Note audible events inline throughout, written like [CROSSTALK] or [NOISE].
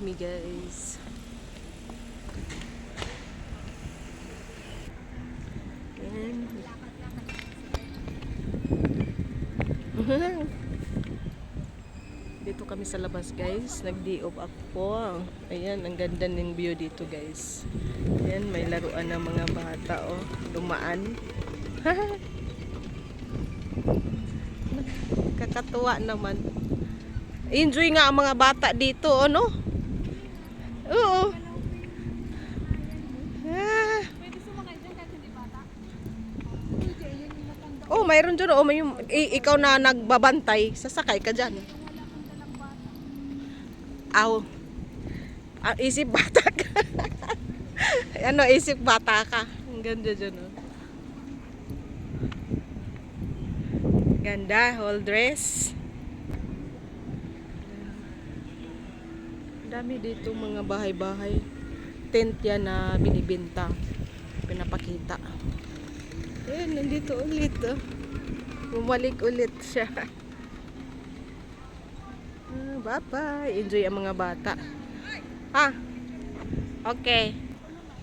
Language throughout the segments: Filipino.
kami guys. Yan. [LAUGHS] dito kami sa labas guys. Nagdiop ako. Ayan, ang ganda ng view dito guys. Ayan, may laruan ng mga bata oh. Dumaan. [LAUGHS] Kakatuwa naman. Enjoy nga ang mga bata dito, ano? Oo. Ah. Oh, mayroon dyan. Oh, may, ikaw na nagbabantay. Sasakay ka dyan. Aw. Ah, isip bata ka. [LAUGHS] ano, isip bata ka. Ang ganda dyan, oh. Ganda, whole dress. Ang Dami dito mga bahay-bahay. Tent yan na binibenta. Pinapakita. Ayan, nandito ulit, oh. Bumalik ulit siya. [LAUGHS] Ah, bye-bye. Enjoy ang mga bata. Ha? Okay.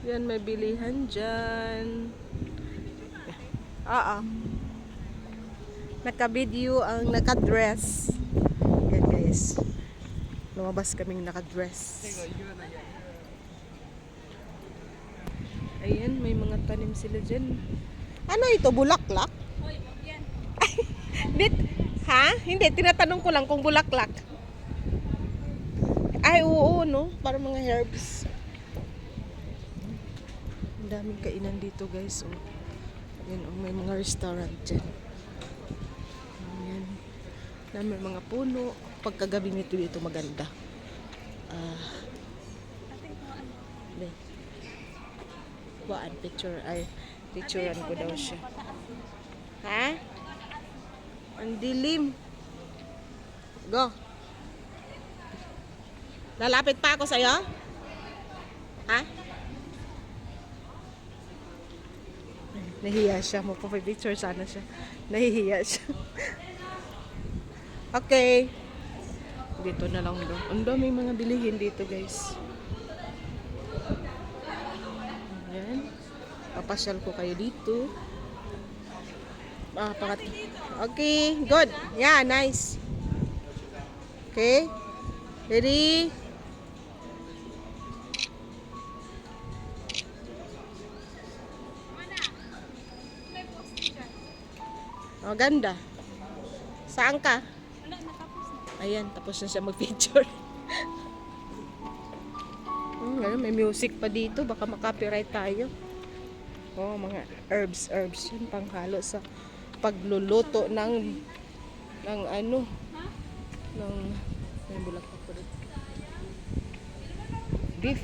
Yan, may bilihan dyan. Oo. Naka-video ang naka-dress. Yan guys. Lumabas kaming naka-dress. Ayan, may mga tanim sila dyan. Ano ito? Bulaklak? Hoy, yan. Hindi, ha? Hindi, tinatanong ko lang kung bulaklak. Ay, oo, no? Para mga herbs. Ang daming kainan dito, guys. Oh. Yan, oh, may mga restaurant dyan. Ayan. Dami mga puno. Pagkagabi nito dito maganda. Ah, be. Buwan, picture. Ay, picturean ko daw siya. Ha? Ang dilim. Go. Lalapit pa ako sa'yo? Ha? Nahiya siya. Magpapipicture sana siya. Nahihiya siya. [LAUGHS] okay. Dito na lang daw. Ang daming mga bilihin dito guys. Ayan. Papasyal ko kayo dito. Ah, pangat. Okay, good. Yeah, nice. Okay. Ready? Oh, ganda. Saan ka? Wala. Ayan, tapos na siya mag-picture. [LAUGHS] Hmm, ano, may music pa dito. Baka makopyright tayo. Oh, mga herbs, herbs. Yan, panghalo sa pagluluto ng ng ano ng may bulaklak pa doon. Beef.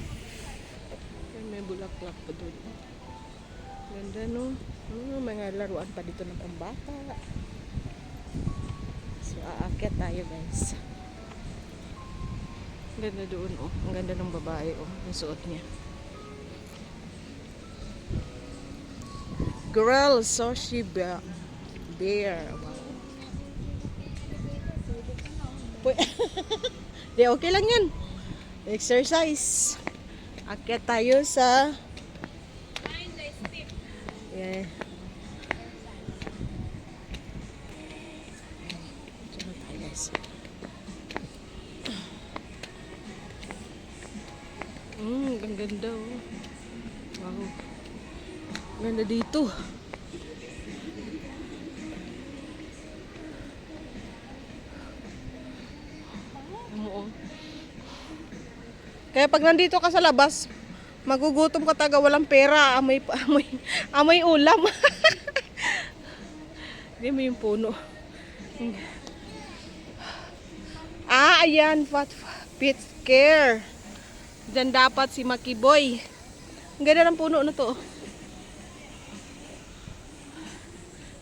May bulaklak pa doon. Ganda no. Hmm, mga laruan pa dito ng pambata. Aakyat tayo guys. Ganda doon oh. Ang ganda ng babae oh. Ang suot niya. Girl, Soshi Bear. Bear. Wow. [LAUGHS] Di, okay lang yan. Exercise. Akyat tayo sa... Yeah. Ganda oh. Wow. Ganda dito. Oo. Kaya pag nandito ka sa labas, magugutom ka taga walang pera, amoy [LAUGHS] amoy amoy ulam. [LAUGHS] Hindi mo yung puno. Ah, ayan, what pit care. Diyan dapat si Makiboy. Ang ganda ng puno na to.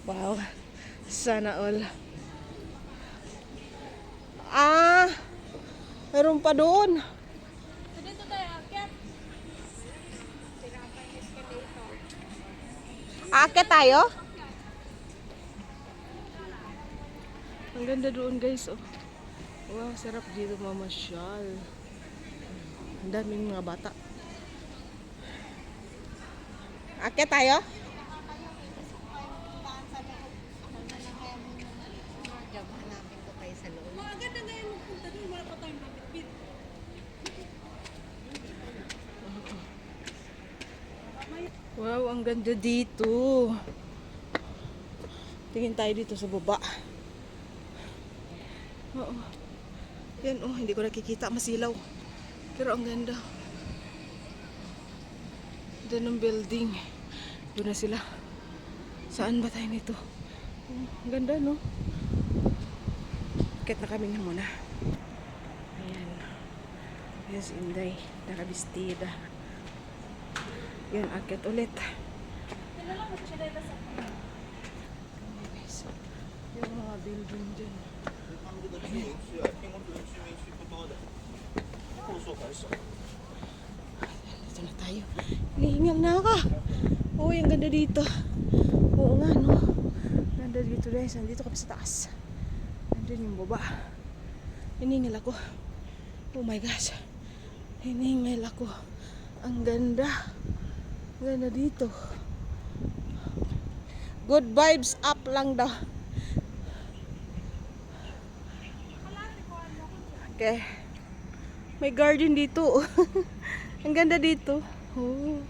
Wow. Sana all. Ah! Meron pa doon. Dito tayo, akyat. Akyat tayo? Ang ganda doon guys. Oh. Wow, sarap dito mamasyal. Ang daming mga bata. Aakyat tayo? Maganda ngayon magpunta doon. Wala pa tayong mabitbit. Wow, ang ganda dito. Tingin tayo dito sa baba. Oo. Yan oh, hindi ko nakikita masilaw. Pero ang ganda. Doon ang building. Doon na sila. Saan ba tayo nito? Ang ganda no? Akit na kami nga muna. Ayan. Ayan si Inday. Nakabistida. Yan, akit ulit. Guys, Yung mga building dyan. 他 puso ka. Dito na tayo. Hinihingal na ako. Uy, ang ganda dito. Oo nga, no? Ganda dito guys. Nandito kami sa taas. Nandun yung baba. Hinihingal ako. Oh my gosh. Hinihingal ako. Ang ganda. Ganda dito. Good vibes up lang daw. Okay. May garden dito. [LAUGHS] Ang ganda dito. Oh.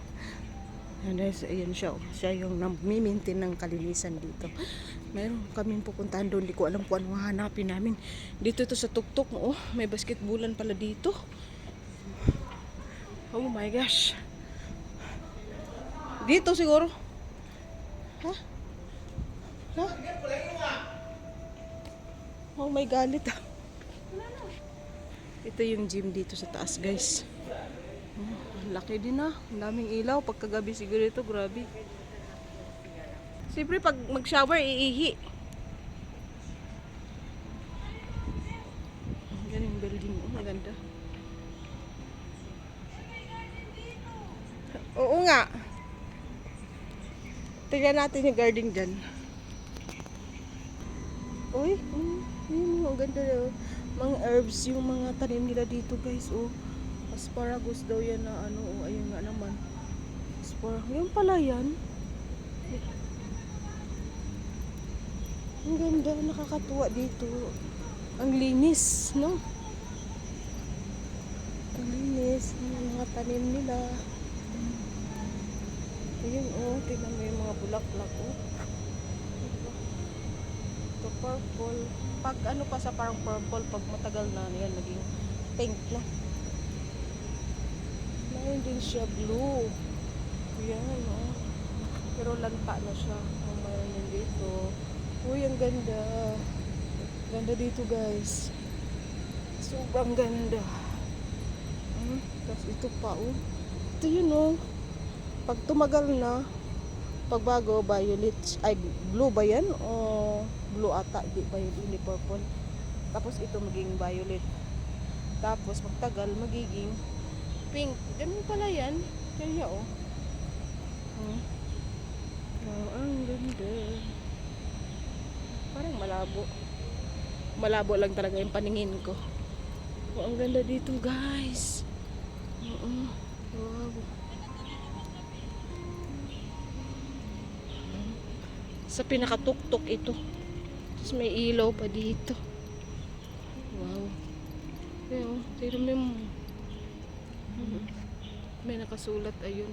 Ayan, guys, ayan siya. oh. Siya yung nami-maintain ng kalinisan dito. Meron kaming pupuntahan doon. Hindi ko alam kung ano hanapin namin. Dito ito sa tuktok. Oh, may basketbulan pala dito. Oh my gosh. Dito siguro. Ha? Ha? Oh my galit ah. [LAUGHS] Ito yung gym dito sa taas, guys. Oh, ang laki din ah. Ang daming ilaw. Pagkagabi siguro ito, grabe. Siyempre, pag mag-shower, iihi. Yan yung building. Oh, maganda. Oo nga. Tignan natin yung garden dyan. Uy, mm, yun, ang ganda daw. Mga herbs, yung mga tanim nila dito guys, oh. Asparagus daw yan na ano, oh, ayun nga naman. Asparagus, yun pala yan. Ang ganda, nakakatuwa dito. Ang linis, no? Ang linis, yung mga tanim nila. Ayun, oh, tingnan mo yung mga bulaklak, oh. Purple. Pag ano pa sa parang purple, pag matagal na yan, naging pink na. Mayroon din siya blue. Yan, oh. Pero lanta na siya. Oh, mayroon dito. Uy, ang ganda. Ganda dito, guys. Sobrang ganda. Hmm? Tapos ito pa, oh. Ito yun, oh. Pag tumagal na, pagbago, violet, ay, blue ba yan? O blue ata, di ba yun, hindi purple. Tapos ito magiging violet. Tapos pagtagal, magiging pink. Ganun pala yan. Kaya, oh. Hmm. Oh, ang ganda. Parang malabo. Malabo lang talaga yung paningin ko. Oh, ang ganda dito, guys. Oo. Wow. Sa pinakatuktok ito. Tapos may ilaw pa dito. Wow. Ayun, tignan mo yung... Mhm. May nakasulat, ayun.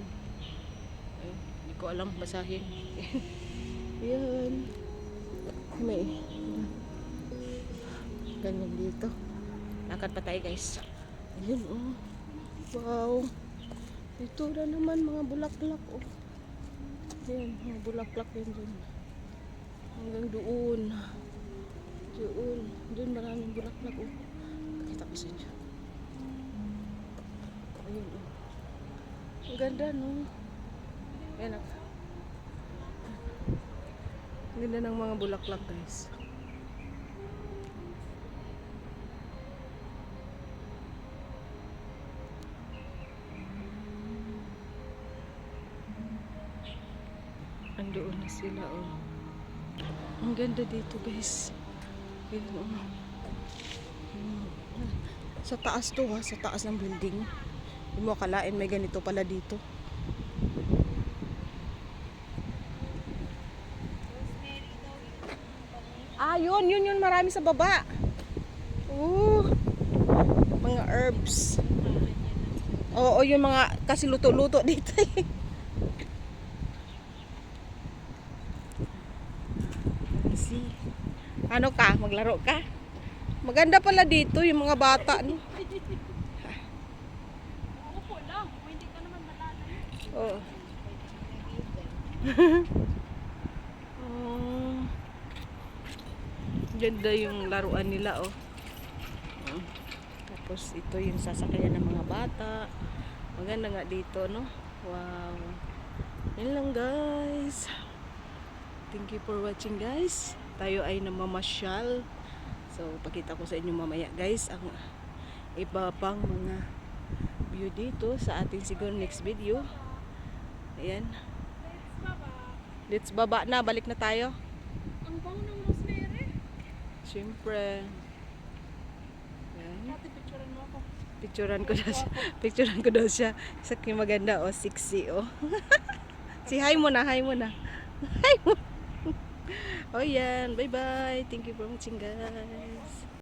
Ayun, hindi ko alam basahin. [LAUGHS] Yan. May... Ganyan dito. Lakad pa tayo guys. Ayun, oh. Wow. Ito na naman mga bulaklak, oh. Yan, mga bulaklak yan dun. Hanggang doon. Doon. Doon maraming bulaklak, oh. Pakita ko sa inyo. Ayun, oh. Ang ganda, no? Ayan, ah. Ang ganda ng mga bulaklak, guys. Andoon na sila, oh. Ang ganda dito, guys. Ayan, oh. Sa taas to, ha. Sa taas ng building. Hindi mo akalain may ganito pala dito. Ah, yun, yun, yun. Marami sa baba. Oh. Mga herbs. Oo, yung mga kasi luto-luto [LAUGHS] dito Ano ka? Maglaro ka? Maganda pala dito yung mga bata. No? Upo lang. [LAUGHS] Kung hindi ka naman malalayo. Oo. oh. Ganda yung laruan nila, oh. Oh. Tapos ito yung sasakyan ng mga bata. Maganda nga dito, no? Wow. Yun lang, guys. Thank you for watching, guys. Tayo ay namamasyal. So, pakita ko sa inyo mamaya, guys, ang iba pang mga view dito sa ating siguro next video. Ayan. Let's baba. Na. Balik na tayo. Ang bango ng rosemary. Siyempre. Ayan. Picturean mo ako. Picturean ko daw siya. [LAUGHS] Picturean ko daw siya. Sa maganda. O, oh, sexy. Oh. [LAUGHS] si hi mo na. Hi mo na. [LAUGHS] Hi mo. Oh, yan. Bye-bye. Thank you for watching, guys.